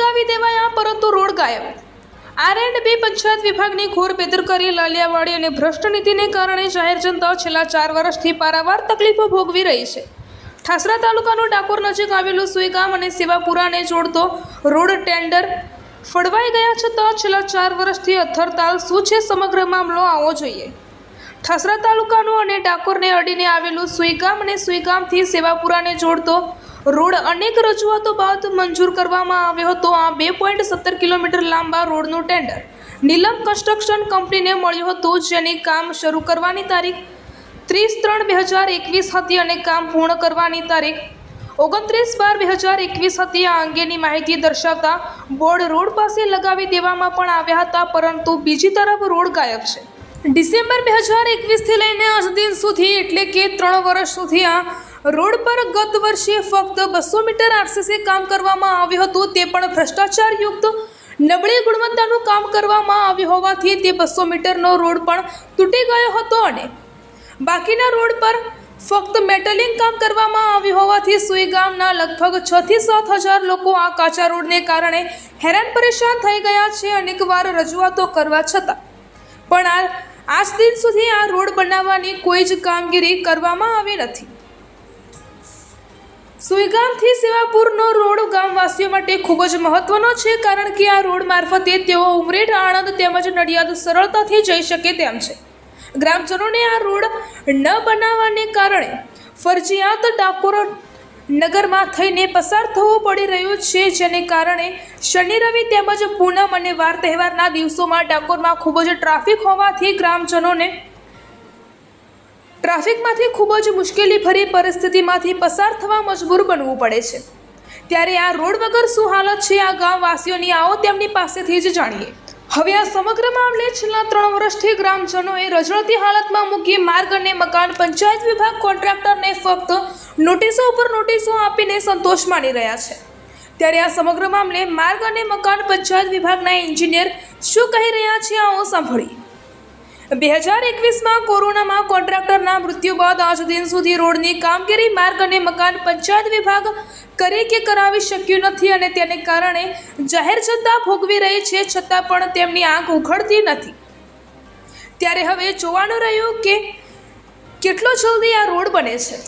લેવાયા પરંતુ રોડ ગાયબ. આર એન્ડ બી પંચાયત વિભાગની ઘોર બેદરકારી, લાલિયાવાડી અને ભ્રષ્ટ નીતિને કારણે જાહેર જનતા છેલ્લા ચાર વર્ષથી પારાવાર તકલીફો ભોગવી રહી છે. ઠાસરા તાલુકાનું ડાકોર નજીક આવેલું સુઈગામ અને સેવાપુરાને જોડતો રોડ ટેન્ડર ફળવાઈ ગયા છતાં છેલ્લા ચાર વર્ષથી અથરતાલ શું છે સમગ્ર મામલો આવવો જોઈએ. ઠાસરા તાલુકાનું અને ડાકોરને અડીને આવેલું સુઈગામ અને સુઈગામથી સેવાપુરાને જોડતો રોડ અનેક રજૂઆતો બાદ મંજૂર કરવામાં આવ્યો હતો. આ બે પોઈન્ટ સત્તર કિલોમીટર લાંબા રોડનું ટેન્ડર નીલમ કન્સ્ટ્રક્શન કંપનીને મળ્યું હતું, જેની કામ શરૂ કરવાની તારીખ ત્રીસ ત્રણ બે હજાર એકવીસ હતી અને કામ પૂર્ણ કરવાની તારીખ ઓગણત્રીસ બાર બે હજાર એકવીસ હતી. આ અંગેની માહિતી દર્શાવતા બોર્ડ રોડ પાસે લગાવી દેવામાં પણ આવ્યા હતા, પરંતુ બીજી તરફ રોડ ગાયબ છે. ડિસેમ્બર બે હજાર એકવીસથી લઈને આજ દિન સુધી, એટલે કે ત્રણ વર્ષ સુધી આ રોડ પર ગત વર્ષે ફક્ત બસો મીટર આરસીસી કામ કરવામાં આવ્યું હતું, તે પણ ભ્રષ્ટાચારયુક્ત. નબળી ગુણવત્તાનું કામ કરવામાં આવ્યું હોવાથી તે બસો મીટરનો રોડ પણ તૂટી ગયો હતો અને બાકીના રોડ પર ફક્ત મેટલિંગ કામ કરવામાં આવ્યું હોવાથી સુઈ ગામના લગભગ છ થી સાત હજાર લોકો આ કાચા રોડને કારણે હેરાન પરેશાન થઈ ગયા છે, અનેકવાર રજૂઆતો કરવા છતાં. પણ આ આજ દિન સુધી આ રોડ બનાવવાની કોઈ જ કામગીરી કરવામાં આવી નથી. સુઈગામથી સેવાપુરનો રોડ ગામવાસીઓ માટે ખૂબ જ મહત્વનો છે, કારણ કે આ રોડ મારફતે તેઓ ઉમરેઠ, આણંદ તેમજ નડિયાદ સરળતાથી જઈ શકે તેમ છે. ગ્રામજનોને આ રોડ ન બનાવવાને કારણે ફરજિયાત ડાકોર નગરમાં થઈને પસાર થવું પડી રહ્યું છે, જેને કારણે શનિ, રવિ તેમજ પૂનમ અને વાર તહેવારના દિવસોમાં ડાકોરમાં ખૂબ જ ટ્રાફિક હોવાથી ગ્રામજનોને ટ્રાફિકમાંથી ખૂબ જ મુશ્કેલીભરી પરિસ્થિતિમાંથી પસાર થવા મજબૂર બનવું પડે છે. ત્યારે આ રોડ વગર શું હાલત છે આ ગામવાસીઓની આવો તેમની પાસેથી જ જાણીએ. હવે આ સમગ્ર મામલે છેલ્લા ત્રણ વર્ષથી ગ્રામજનોએ રજળતી હાલતમાં મૂકી માર્ગ અને મકાન પંચાયત વિભાગ કોન્ટ્રાક્ટરને ફક્ત નોટિસો ઉપર નોટિસો આપીને સંતોષ માની રહ્યા છે. ત્યારે આ સમગ્ર મામલે માર્ગ અને મકાન પંચાયત વિભાગના એન્જિનિયર શું કહી રહ્યા છે આવો સાંભળીએ. બે હજાર એકવીસમાં કોરોનામાં કોન્ટ્રાક્ટરના મૃત્યુ બાદ આજ દિન સુધી રોડની કામગીરી, માર્ગ અને મકાન પંચાયત વિભાગ કરે કે કરાવી શક્યું નથી અને તેને કારણે જાહેર જનતા ભોગવી રહી છે છતાં પણ તેમની આંખ ઉઘડતી નથી. ત્યારે હવે જોવાનું રહ્યું કે કેટલો જલ્દી આ રોડ બને છે.